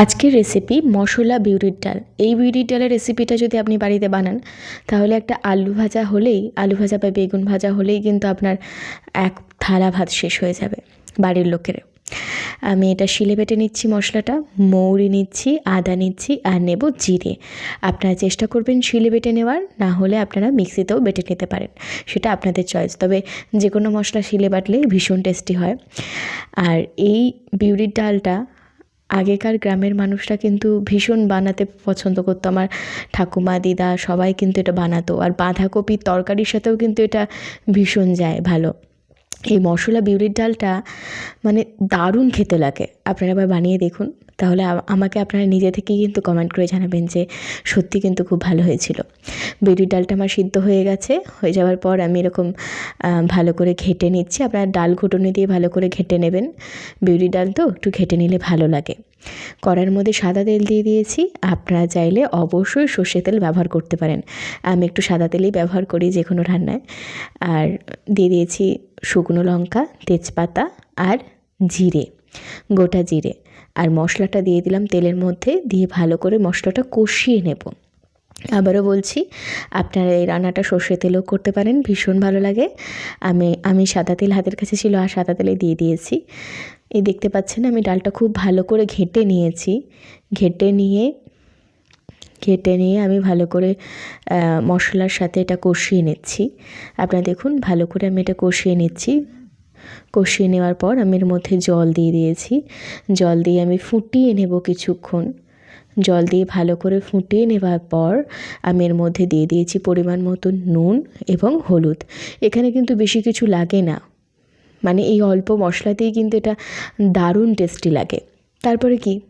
আজকের রেসিপি মশলা বিউরির ডাল। এই বিউরির ডালের রেসিপিটা যদি আপনি বাড়িতে বানান, তাহলে একটা আলু ভাজা হলেই, আলু ভাজা বা বেগুন ভাজা হলেই কিন্তু আপনার এক থালা ভাত শেষ হয়ে যাবে বাড়ির লোকের। আমি এটা শিলে বেটে নিচ্ছি মশলাটা, মৌরি নিচ্ছি, আদা নিচ্ছি আর নেব জিরে। আপনারা চেষ্টা করবেন শিলে বেটে নেওয়ার, না হলে আপনারা মিক্সিতেও বেটে নিতে পারেন। সেটা আপনাদের চয়েস তবে যে কোনো মশলা শিলে বাটলেই ভীষণ টেস্টি হয়। আর এই বিউরির ডালটা আগেকার গ্রামের মানুষরা কিন্তু ভীষণ বানাতে পছন্দ করতো। আমার ঠাকুমা, দিদা সবাই কিন্তু এটা বানাতো। আর বাঁধাকপির তরকারির সাথেও কিন্তু এটা ভীষণ যায় ভালো। এই মশলা বিউরির ডালটা মানে দারুণ খেতে লাগে। আপনারা আবার বানিয়ে দেখুন। তাহলে আমাকে আপনারা নিজে থেকেই কিন্তু কমেন্ট করে জানাবেন যে সত্যি কিন্তু খুব ভালো হয়েছিল। বিউরির ডালটা আমার সিদ্ধ হয়ে গেছে, হয়ে যাওয়ার পর আমি এরকম ভালো করে ঘেটে নিচ্ছি। আপনারা ডাল ঘুটনি দিয়ে ভালো করে ঘেটে নেবেন। বিউরি ডাল তো একটু ঘেটে নিলে ভালো লাগে। কড়ার মধ্যে সাদা তেল দিয়ে দিয়েছি। আপনারা চাইলে অবশ্যই সর্ষে তেল ব্যবহার করতে পারেন। আমি একটু সাদা তেলই ব্যবহার করি যে কোনো রান্নায়। আর দিয়ে দিয়েছি শুকনো লঙ্কা, তেজপাতা আর জিরে। গোটা জিরে আর মশলাটা দিয়ে দিলাম তেলের মধ্যে দিয়ে ভালো করে মশলাটা কষিয়ে নেব। আবারও বলছি, আপনারা এই রান্নাটা সর্ষে তেলেও করতে পারেন, ভীষণ ভালো লাগে। আমি আমি সাদা তেল হাতের কাছে ছিল আর সাদা তেলে দিয়ে দিয়েছি। এই দেখতে পাচ্ছেন আমি ডালটা খুব ভালো করে ঘেটে নিয়েছি। ঘেটে নিয়ে ঘেটে নিয়ে আমি ভালো করে মশলার সাথে এটা কষিয়ে নিচ্ছি। আপনারা দেখুন, ভালো করে আমি এটা কষিয়ে নিচ্ছি। কষিয়ে নেওয়ার পর আমি এর মধ্যে জল দিয়ে দিয়েছি। জল দিয়ে আমি ফুটিয়ে নেব কিছুক্ষণ। জল দিয়ে ভালো করে ফুটিয়ে নেওয়ার পর আমি এর মধ্যে দিয়ে দিয়েছি পরিমাণ মতো নুন এবং হলুদ। এখানে কিন্তু বেশি কিছু লাগে না। মানে এই অল্প মশলাতেই কিন্তু এটা দারুণ টেস্টি লাগে। তারপরে কি?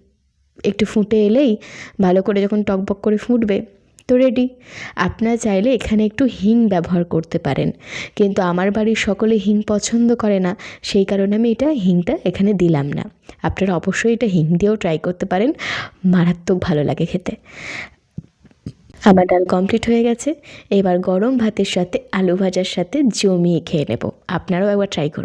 একটু ফুটে এলেই ভালো করে যখন টকবক করে ফুটবে তো রেডি আপনারা চাইলে এখানে একটু হিং ব্যবহার করতে পারেন। কিন্তু আমার বাড়ির সকলে হিং পছন্দ করে না, সেই কারণে আমি এটা হিংটা এখানে দিলাম না। আপনারা অবশ্যই এটা হিং দিয়েও ট্রাই করতে পারেন, মারাত্মক ভালো লাগে খেতে। আমার ডাল কমপ্লিট হয়ে গেছে। এবার গরম ভাতের সাথে আলু ভাজার সাথে জমিয়ে খেয়ে নেব। আপনারাও একবার ট্রাই করুন।